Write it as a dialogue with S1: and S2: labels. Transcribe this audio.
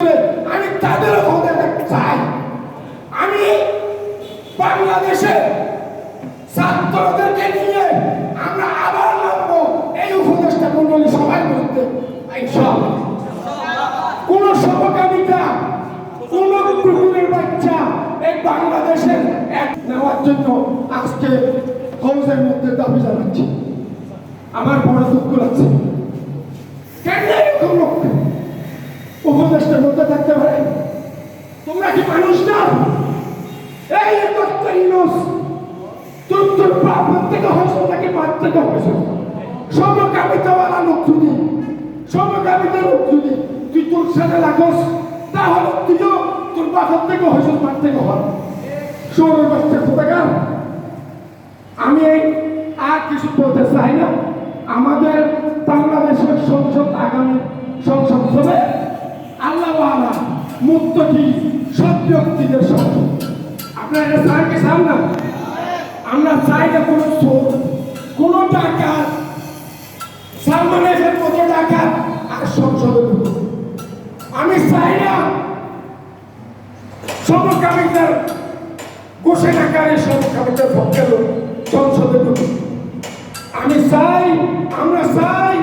S1: আমি তাদেরও ক্ষমতা চাই। আমি বাংলাদেশে ছাত্রদেরকে নিয়ে আমরা আবার নামবো এই উপদেষ্টা মন্ডলী সবাই ইনশাআল্লাহ। কোন সমকামিতা কোন কুকুরের বাচ্চা এই বাংলাদেশের এক নেওয়ার জন্য আজকে ফৌজের মধ্যে দাবি জানাচ্ছি। আমার বড় দুঃখ লাগছে কেন এরকম লোক উপদেষ্টার মধ্যে থাকতে পারে তোমরা কি মানুষ না। এই ডক্টর ইউনুস তুই তোর বাপের থেকে হয়েছ নাকি বাপ থেকে হয়েছ? সমকামিতাওয়ালা লোক যদি, সমকামিতা লোক যদি তুই তোর সাথে লাগস তাহলে তুইও তোর বাপের থেকে হয়েছ বাপ থেকে হন সৌর বাচ্চা কোথাকার? আমি এই আর কিছু বলতে চাই না। আমাদের বাংলাদেশের সংসদ আগামী সংসদ হবে। আল্লাহওয়ালা মুক্তটি সব ব্যক্তিদের সংসদ আপনারা এটা চান কি চান না আমরা চাই না কোনো চোর, কোনো ডাকাত, সালমানের মতো ডাকাত আর সংসদে। আমি চাই না সমকামিতার গোসেন আকারে সমকামিতার পক্ষে সংসদে আমি চাই, আমরা চাই